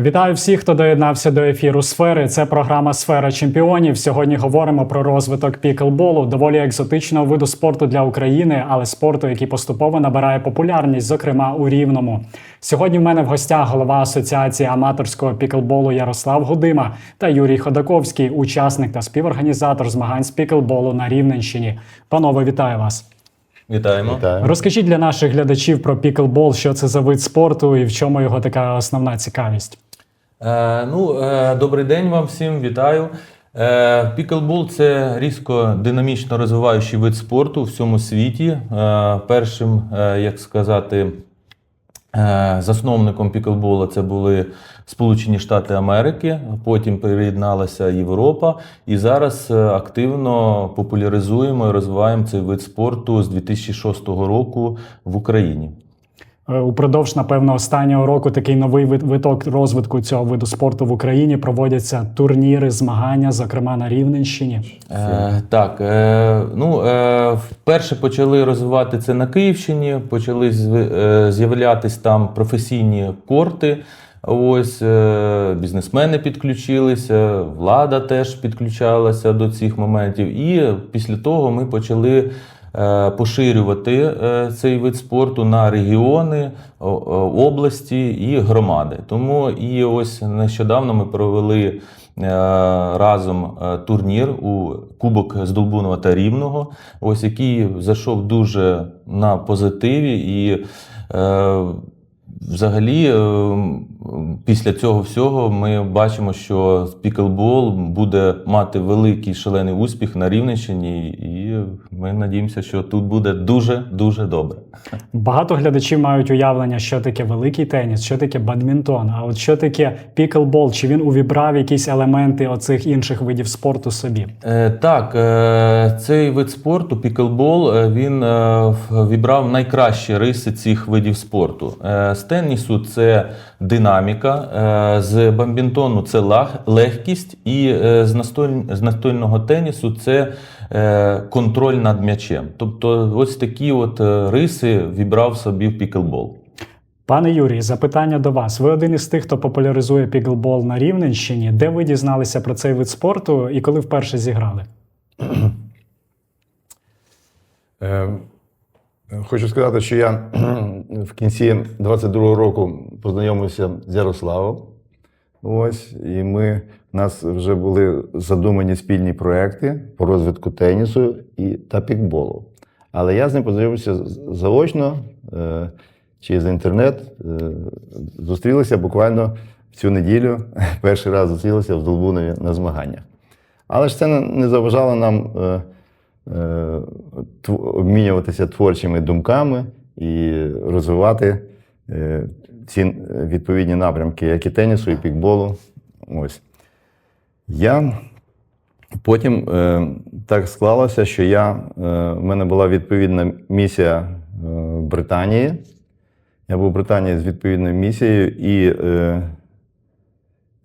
Вітаю всіх, хто доєднався до ефіру сфери. Це програма Сфера чемпіонів. Сьогодні говоримо про розвиток піклболу, доволі екзотичного виду спорту для України, але спорту, який поступово набирає популярність, зокрема у Рівному. Сьогодні в мене в гостях голова асоціації аматорського піклболу Ярослав Гудима та Юрій Ходаковський, учасник та співорганізатор змагань з піклболу на Рівненщині. Панове, вітаю вас! Вітаємо. Вітаю. Розкажіть для наших глядачів про піклбол, що це за вид спорту і в чому його така основна цікавість. Е, ну, е, добрий день вам всім, вітаю. Е, піклбол це різко динамічно розвиваючий вид спорту у всьому світі. Е, першим, як сказати, засновником піклбола це були Сполучені Штати Америки, потім приєдналася Європа. І зараз активно популяризуємо і розвиваємо цей вид спорту з 2006 року в Україні. Е, Упродовж, напевно, останнього року такий новий вит- виток розвитку цього виду спорту в Україні проводяться турніри, змагання, зокрема на Рівненщині. Е, так, е, ну, е, вперше почали розвивати це на Київщині, почали е, з'являтись там професійні корти. Ось е, бізнесмени підключилися, влада теж підключалася до цих моментів. І після того ми почали поширювати е, цей вид спорту на регіони, області і громади. Тому і ось нещодавно ми провели е, разом е, турнір у Кубок з Долбунова та Рівного, ось який зайшов дуже на позитиві і. Взагалі, е, після цього всього ми бачимо, що піклбол буде мати великий шалений успіх на Рівненщині, і ми надіємося, що тут буде дуже дуже добре. Багато глядачів мають уявлення, що таке великий теніс, що таке бадмінтон. А от що таке піклбол? Чи він увібрав якісь елементи оцих інших видів спорту собі? Е, Так, е, цей вид спорту, піклбол, е, він е, вібрав найкращі риси цих видів спорту. Е, тенісу це динаміка, е, з бамбінтону це легкість, і е, з настоль- з настольного тенісу це е, контроль над м'ячем. Тобто, ось такі от риси вібрав собі в піклбол. Пане Юрій, запитання до вас. Ви один із тих, хто популяризує піклбол на Рівненщині. Де ви дізналися про цей вид спорту і коли вперше зіграли? Хочу сказати, що я в кінці 22-го року познайомився з Ярославом. Ось, і ми, у нас вже були задумані спільні проекти по розвитку тенісу і, та пікболу. Але я з ним познайомився заочно е, через інтернет. Е, зустрілися буквально в цю неділю. Перший раз зустрілися в Долбунові на змаганнях. Але ж це не- заважало нам е, обмінюватися творчими думками і розвивати е, ці е, відповідні напрямки, як і тенісу, і пікболу. Ось. Я потім е, так склалося, що я, е, в мене була відповідна місія е, в Британії. Я був в Британії з відповідною місією і е,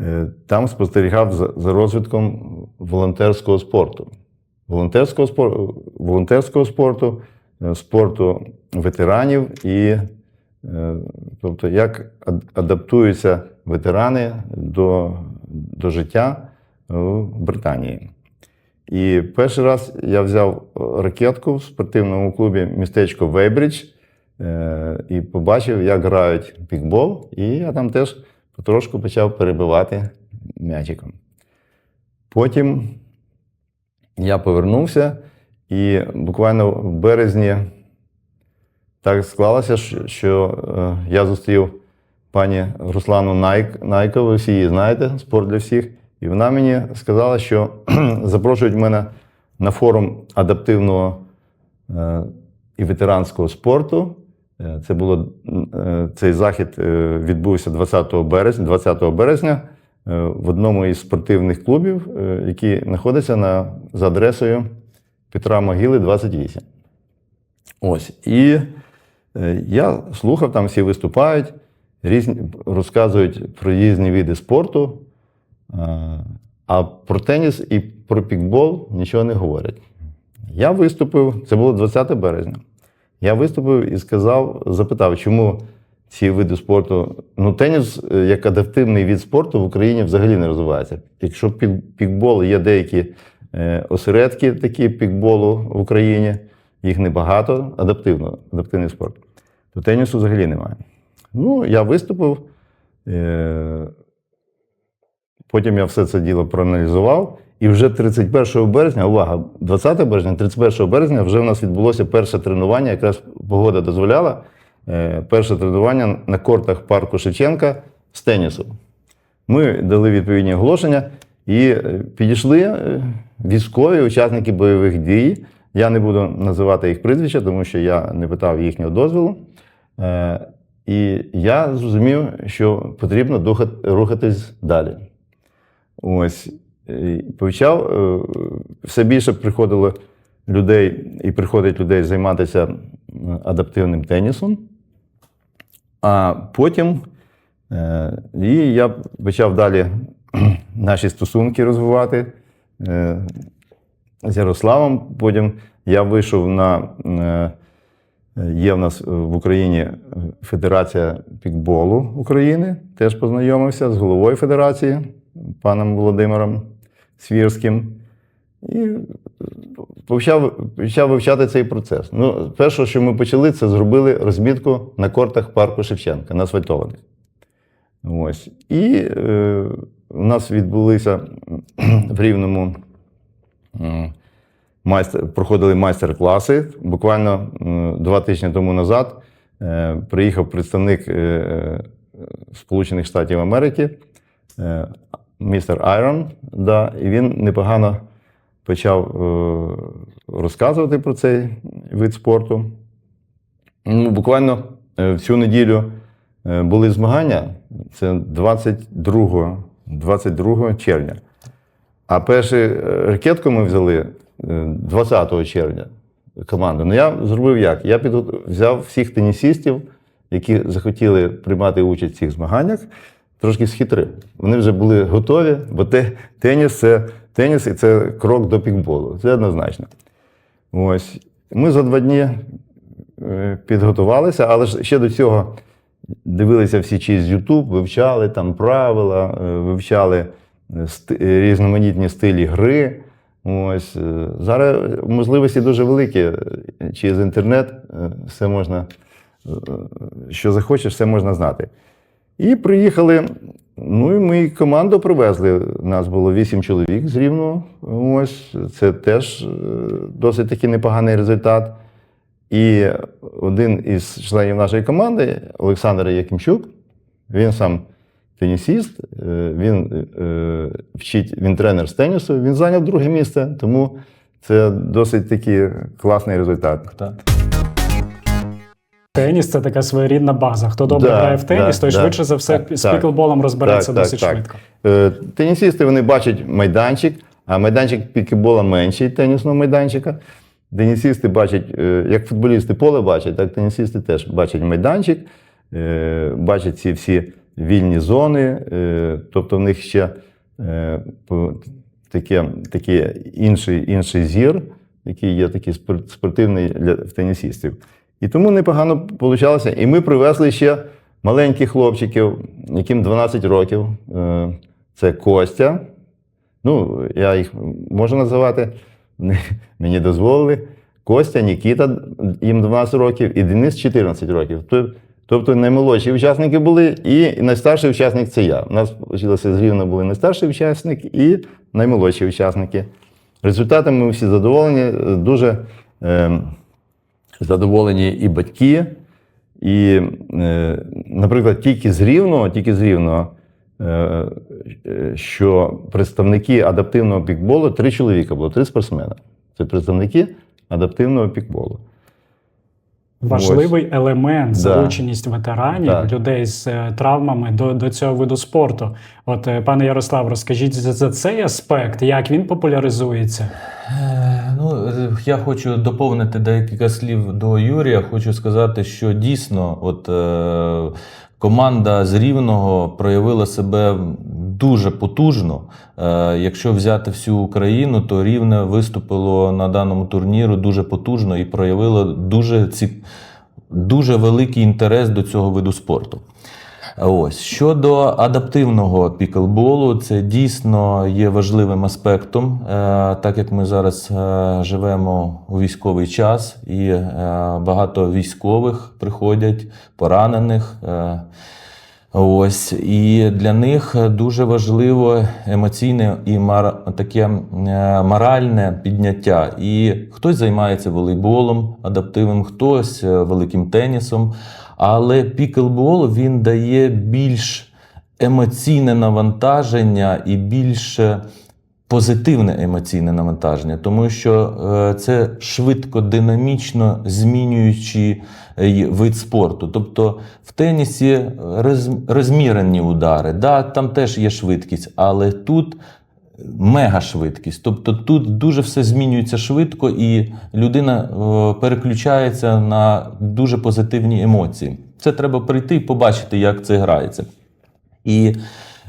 е, там спостерігав за, за розвитком волонтерського спорту. Волонтерського спорту, волонтерського спорту, е, спорту ветеранів і е, тобто, як адаптуються ветерани до, до життя в Британії. І перший раз я взяв ракетку в спортивному клубі містечко Вейбридж е, і побачив, як грають пікбол, і я там теж потрошку почав перебивати м'ячиком. Потім я повернувся, і буквально в березні так склалося, що- е, я зустрів пані Руслану Найк, Найкову, ви всі її знаєте, спорт для всіх. І вона мені сказала, що запрошують мене на форум адаптивного е, і ветеранського спорту. Е, Це було цей захід відбувся 20 березня, 20 березня в одному із спортивних клубів, е, який знаходиться на, за адресою Петра Могили, 28. Ось. І е, я слухав, там всі виступають, різні, розказують про різні види спорту, е, а про теніс і про пікбол нічого не говорять. Я виступив, це було 20 березня. Я виступив і сказав, запитав, чому ці види спорту. Ну, теніс е, як адаптивний від спорту в Україні взагалі не розвивається. Якщо пік, пікбол є деякі е, осередки такі пікболу в Україні, їх небагато, адаптивно, адаптивний спорт, то тенісу взагалі немає. Ну, я виступив. Е, Потім я все це діло проаналізував. І вже 31 березня, увага, 20 березня, 31 березня вже в нас відбулося перше тренування, якраз погода дозволяла. Е, Перше тренування на кортах парку Шевченка з тенісу. Ми дали відповідні оголошення і е, підійшли е, військові учасники бойових дій. Я не буду називати їх прізвища, тому що я не питав їхнього дозволу. І я зрозумів, що потрібно рухатись далі. Ось. Почав все більше приходило людей і приходить людей займатися адаптивним тенісом. А потім е, і я почав далі наші стосунки розвивати е, з Ярославом. Потім я вийшов на. е, Є в нас в Україні Федерація пікболу України. Теж познайомився з головою федерації, паном Володимиром Свірським. І почав, почав вивчати цей процес. Ну, перше, що ми почали, це зробили розмітку на кортах парку Шевченка, на асфальтованих. Ось. І е, у нас відбулися в Рівному майстер, проходили майстер-класи. Буквально м, два тижні тому назад е, приїхав представник е, е, Сполучених Штатів Америки, е, містер Айрон, да, і він непогано почав е, розказувати про цей вид спорту. Ну, буквально е, в цю неділю е, були змагання. Це 22, 22 червня. А першу ракетку ми взяли е, 20 червня команду. Ну я зробив як? Я підгот- взяв всіх тенісістів, які захотіли приймати участь в цих змаганнях, трошки схитрив. Вони вже були готові, бо те, теніс це теніс і це крок до пікболу. Це однозначно. Ось. Ми за два дні е, підготувалися, але ще до цього дивилися всі через YouTube, вивчали там правила, е, вивчали е, різноманітні стилі гри. Ось. Зараз можливості дуже великі. Через інтернет все можна, що захочеш, все можна знати. І приїхали. Ну і ми команду привезли. Нас було вісім чоловік з Рівного. Ось це теж е, досить таки непоганий результат. І один із членів нашої команди, Олександр Якимчук, він сам тенісіст, е, він е, вчить, він тренер з тенісу, він зайняв друге місце, тому це досить таки класний результат. Так. Теніс це така своєрідна база. Хто добре Да, грає в теніс, да, той да. швидше за все Так, з так. піклболом розбереться Так, так, досить так. швидко. Е, Тенісісти вони бачать майданчик, а майданчик пікебола менший тенісного майданчика. Тенісісти бачать, е, як футболісти поле бачать, так тенісісти теж бачать майданчик, е, бачать ці всі вільні зони. Тобто в них ще таке, таке інший, інший зір, який є такий спортивний для тенісістів. І тому непогано вийшло. І ми привезли ще маленьких хлопчиків, яким 12 років. Е, Це Костя. Ну, я їх можу називати, мені дозволили. Костя, Нікіта, їм 12 років, і Денис 14 років. Тобто наймолодші учасники були, і найстарший учасник це я. У нас з Рівно були найстарший учасник і наймолодші учасники. Результатами ми всі задоволені. Дуже е, задоволені і батьки. І, е, наприклад, тільки з Рівного, тільки з Рівного, е, е, що представники адаптивного пікболу три чоловіка було, три спортсмена. Це представники адаптивного пікболу. Важливий елемент залученість ветеранів, Так. людей з е, травмами до, до цього виду спорту. От, е, пане Ярослав, розкажіть за, за цей аспект, як він популяризується. Е, Ну, я хочу доповнити декілька слів до Юрія. Хочу сказати, що дійсно, от е, команда з Рівного проявила себе дуже потужно. Е, якщо взяти всю Україну, то Рівне виступило на даному турніру дуже потужно і проявило дуже ці, дуже великий інтерес до цього виду спорту. Ось щодо адаптивного піклболу, це дійсно є важливим аспектом, е, так як ми зараз е, живемо у військовий час, і багато військових приходять, поранених. Ось і для них дуже важливо емоційне і мар... таке е, моральне підняття. І хтось займається волейболом адаптивним, хтось е, великим тенісом. Але піклбол він дає більш емоційне навантаження і більш е, позитивне емоційне навантаження, тому що е, це швидко, динамічно змінюючий е, вид спорту. Тобто в тенісі роз- розмірені удари, да, там теж є швидкість, але тут мега швидкість. Тобто тут дуже все змінюється швидко, і людина е, переключається на дуже позитивні емоції. Це треба прийти і побачити, як це грається. І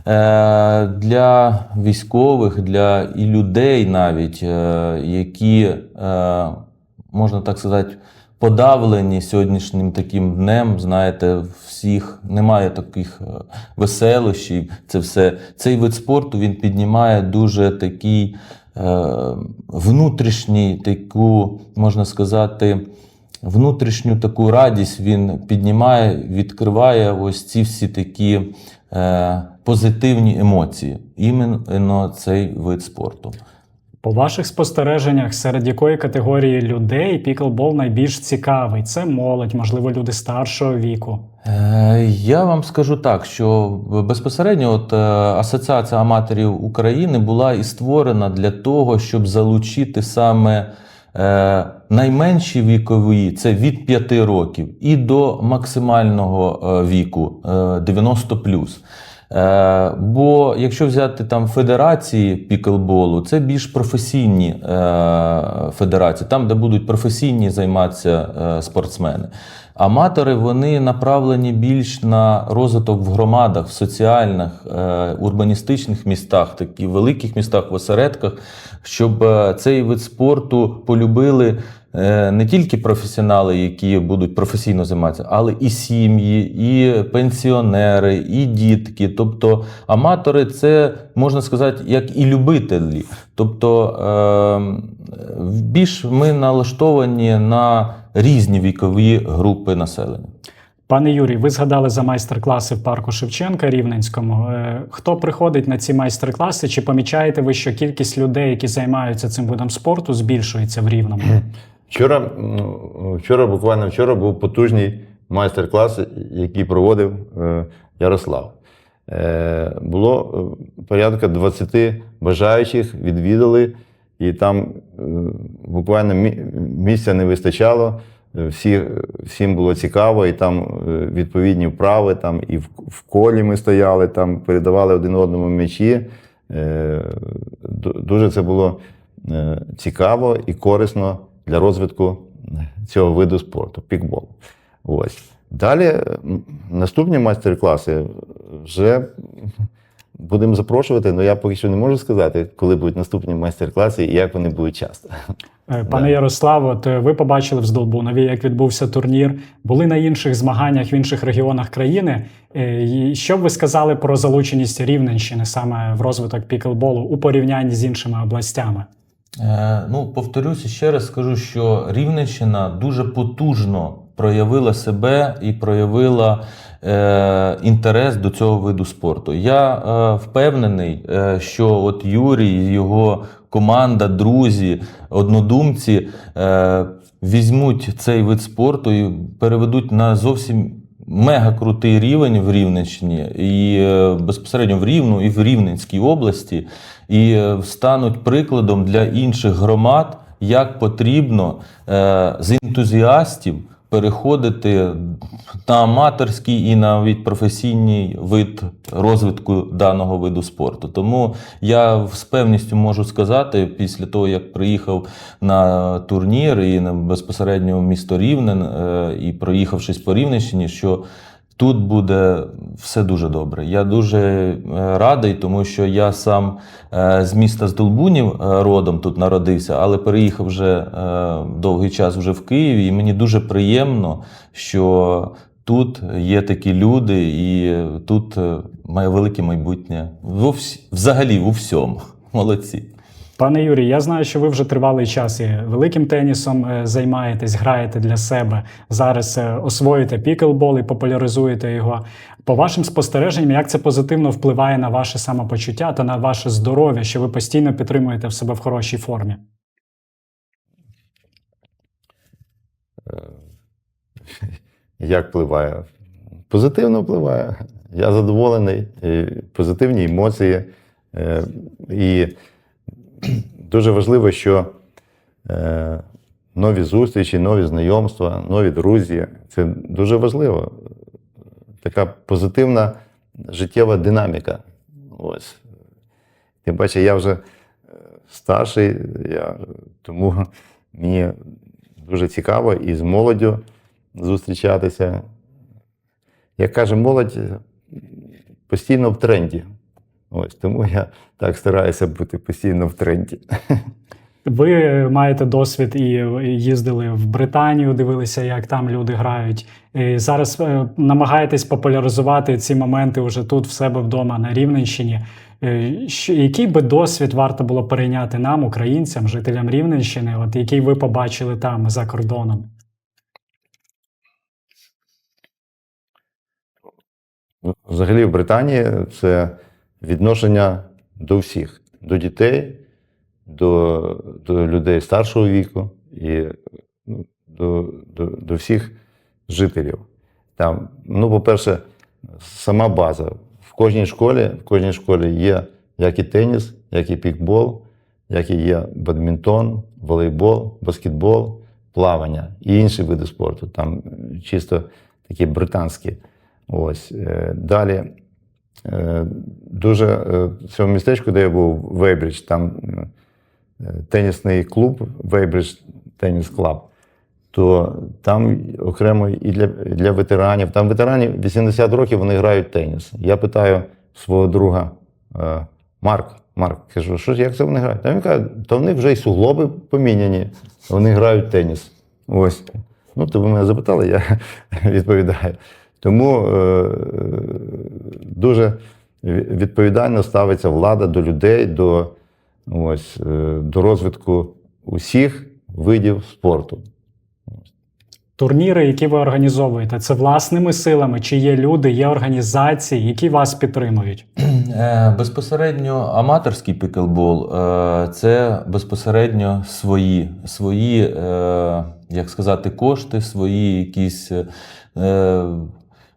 для військових, для і людей навіть, е, які, е, можна так сказати, подавлені сьогоднішнім таким днем, знаєте, всіх немає таких е, веселощів. Це все. Цей вид спорту він піднімає дуже такий е, внутрішній, таку, можна сказати, внутрішню таку радість він піднімає, відкриває ось ці всі такі е, позитивні емоції. Іменно цей вид спорту. По ваших спостереженнях, серед якої категорії людей піклбол найбільш цікавий? Це молодь, можливо, люди старшого віку. Е, Я вам скажу так, що безпосередньо от, е, Асоціація аматорів України була і створена для того, щоб залучити саме е, найменші вікові, це від 5 років, і до максимального е, віку е, 90 Е, Бо якщо взяти там федерації піклболу, це більш професійні е, федерації, там, де будуть професійні займатися е, спортсмени. Аматори вони направлені більш на розвиток в громадах, в соціальних, е, урбаністичних містах, таких великих містах, в осередках, щоб е, цей вид спорту полюбили е, не тільки професіонали, які будуть професійно займатися, але і сім'ї, і пенсіонери, і дітки. Тобто аматори це можна сказати як і любителі. Тобто е, більш ми налаштовані на різні вікові групи населення. Пане Юрій, ви згадали за майстер-класи в парку Шевченка Рівненському. Е, Хто приходить на ці майстер-класи? Чи помічаєте ви, що кількість людей, які займаються цим видом спорту, збільшується в рівному? Вчора, ну, вчора, буквально вчора був потужний майстер-клас, який проводив е, Ярослав. Е, Було порядка 20 бажаючих, відвідали, і там е, буквально місця не вистачало. Всі, всім було цікаво, і там е, відповідні вправи, там і в, колі ми стояли, там передавали один одному м'ячі. Е, Дуже це було цікаво і корисно для розвитку цього виду спорту пікболу. Ось. Далі наступні майстер-класи вже будемо запрошувати, але я поки що не можу сказати, коли будуть наступні майстер-класи і як вони будуть часто. Е, Пане Ярославе, от е, ви побачили в Здолбунові, як відбувся турнір. Були на інших змаганнях в інших регіонах країни. Е, і Що б ви сказали про залученість Рівненщини саме в розвиток піклболу у порівнянні з іншими областями? Е, ну, повторюся ще раз скажу, що Рівненщина дуже потужно проявила себе і проявила е, інтерес до цього виду спорту. Я е, впевнений, е, що от Юрій, його команда, друзі, однодумці е, візьмуть цей вид спорту і переведуть на зовсім мега крутий рівень в Рівненщині, і е, безпосередньо в Рівну, і в Рівненській області, і е, стануть прикладом для інших громад, як потрібно е, з ентузіастів переходити на аматорський і навіть професійний вид розвитку даного виду спорту. Тому я з певністю можу сказати, після того як приїхав на турнір і безпосередньо в місто Рівне, е, і проїхавшись по Рівненщині, що Тут буде все дуже добре. Я дуже е, радий, тому що я сам е, з міста Здолбунів е, родом тут народився, але переїхав вже довгий час вже в Києві, і мені дуже приємно, що тут є такі люди, і тут має велике майбутнє взагалі у всьому. Молодці. Пане Юрій, я знаю, що ви вже тривалий час і великим тенісом е, займаєтесь, граєте для себе. Зараз е, освоїте піклбол і популяризуєте його. По вашим спостереженням, як це позитивно впливає на ваше самопочуття та на ваше здоров'я, що ви постійно підтримуєте в себе в хорошій формі? Як впливає? Позитивно впливає. Я задоволений, позитивні емоції. Е, І дуже важливо, що е, нові зустрічі, нові знайомства, нові друзі це дуже важливо. Така позитивна життєва динаміка. Ось. Тим паче, я вже е, старший, я, тому мені дуже цікаво і з молоддю зустрічатися. Як каже молодь, постійно в тренді. Ось тому я так стараюся бути постійно в тренді. Ви маєте досвід і їздили в Британію, дивилися, як там люди грають. І зараз е, намагаєтесь популяризувати ці моменти вже тут, в себе вдома на Рівненщині. Е, Який би досвід варто було перейняти нам, українцям, жителям Рівненщини, от який ви побачили там за кордоном? Ну, Взагалі в Британії це відношення до всіх, до дітей, до, до людей старшого віку і ну, до, до, до всіх жителів. Там, ну, по-перше, сама база. В кожній школі, в кожній школі є як і теніс, як і пікбол, як і є бадмінтон, волейбол, баскетбол, плавання і інші види спорту. Там чисто такі британські. Ось. е, Далі дуже е, в цьому містечку, де я був, Вейбридж, там е, тенісний клуб, Вейбридж Теніс Клаб, то там окремо і для, для ветеранів. Там ветеранів 80 років вони грають теніс. Я питаю свого друга е, Марк, Марк, кажу, що як це вони грають? Та він каже, то в них вже й суглоби поміняні, вони грають теніс. Ось. Ну, то ви мене запитали, я відповідаю. Тому е, дуже відповідально ставиться влада до людей, до, ось, е, до розвитку усіх видів спорту. Турніри, які ви організовуєте, це власними силами, чи є люди, є організації, які вас підтримують? Е, Безпосередньо аматорський піклбол е, це безпосередньо свої, свої, е, як сказати, кошти, свої якісь.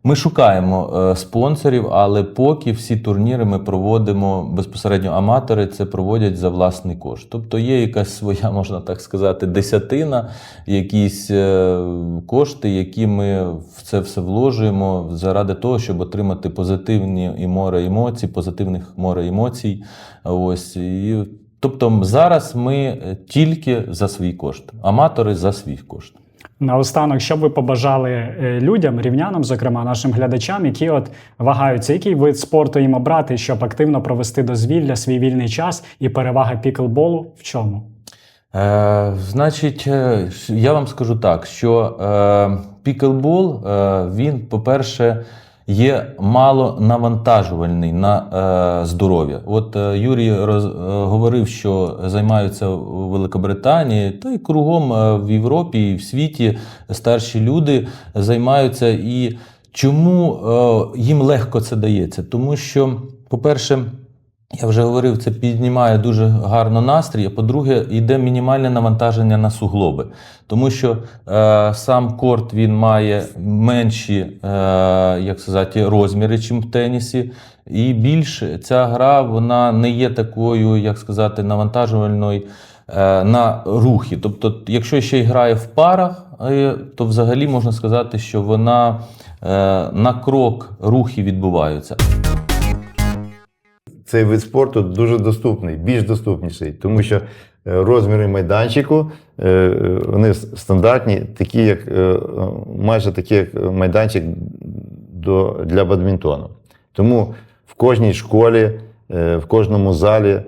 Ми шукаємо е, спонсорів, але поки всі турніри ми проводимо безпосередньо аматори, це проводять за власний кошт. Тобто є якась своя, можна так сказати, десятина, якісь е, кошти, які ми в це все вложуємо заради того, щоб отримати позитивні і море емоцій, позитивних море емоцій. Ось і тобто зараз ми е, тільки за свій кошт, аматори за свій кошт. Наостанок, що б ви побажали е, людям, рівнянам, зокрема нашим глядачам, які от вагаються, який вид спорту їм обрати, щоб активно провести дозвілля, свій вільний час і перевага піклболу в чому? Е, значить, е, я вам скажу так, що е, піклбол, е, він, по-перше, є мало навантажувальний на е, здоров'я. От е, Юрій роз, е, говорив, що займаються у Великобританії, та й кругом е, в Європі і в світі старші люди займаються. І чому е, їм легко це дається? Тому що, по-перше, я вже говорив, це піднімає дуже гарно настрій. А по-друге, йде мінімальне навантаження на суглоби, тому що е, сам корт він має менші, е, як сказати, розміри, ніж в тенісі. І більш ця гра вона не є такою, як сказати, навантажувальною е, на рухи. Тобто, якщо ще й грає в парах, е, то взагалі можна сказати, що вона е, на крок рухи відбуваються. Цей вид спорту дуже доступний, більш доступніший, тому що е, розміри майданчику е, е, вони стандартні, такі як майже такі, як майданчик до, для бадмінтону. Тому в кожній школі, в кожному залі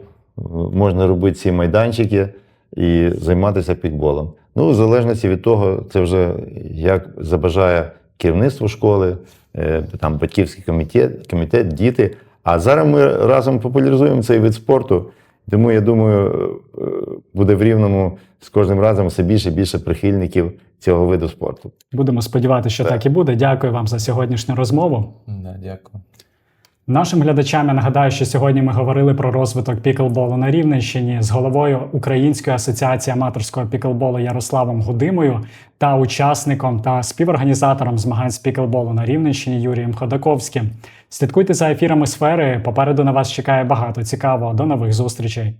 можна робити ці майданчики і займатися пікболом. Ну, в залежності від того, це вже як забажає керівництво школи, там батьківський комітет, комітет, діти. А зараз ми разом популяризуємо цей вид спорту. Тому я думаю, е, буде в рівному з кожним разом все більше і більше прихильників цього виду спорту. Будемо сподіватися, що Так. так і буде. Дякую вам за сьогоднішню розмову. Да, дякую. Нашим глядачам я нагадаю, що сьогодні ми говорили про розвиток піклболу на Рівненщині з головою Української асоціації аматорського піклболу Ярославом Гудимою та учасником та співорганізатором змагань з піклболу на Рівненщині Юрієм Ходаковським. Слідкуйте за ефірами сфери. Попереду на вас чекає багато цікавого. До нових зустрічей.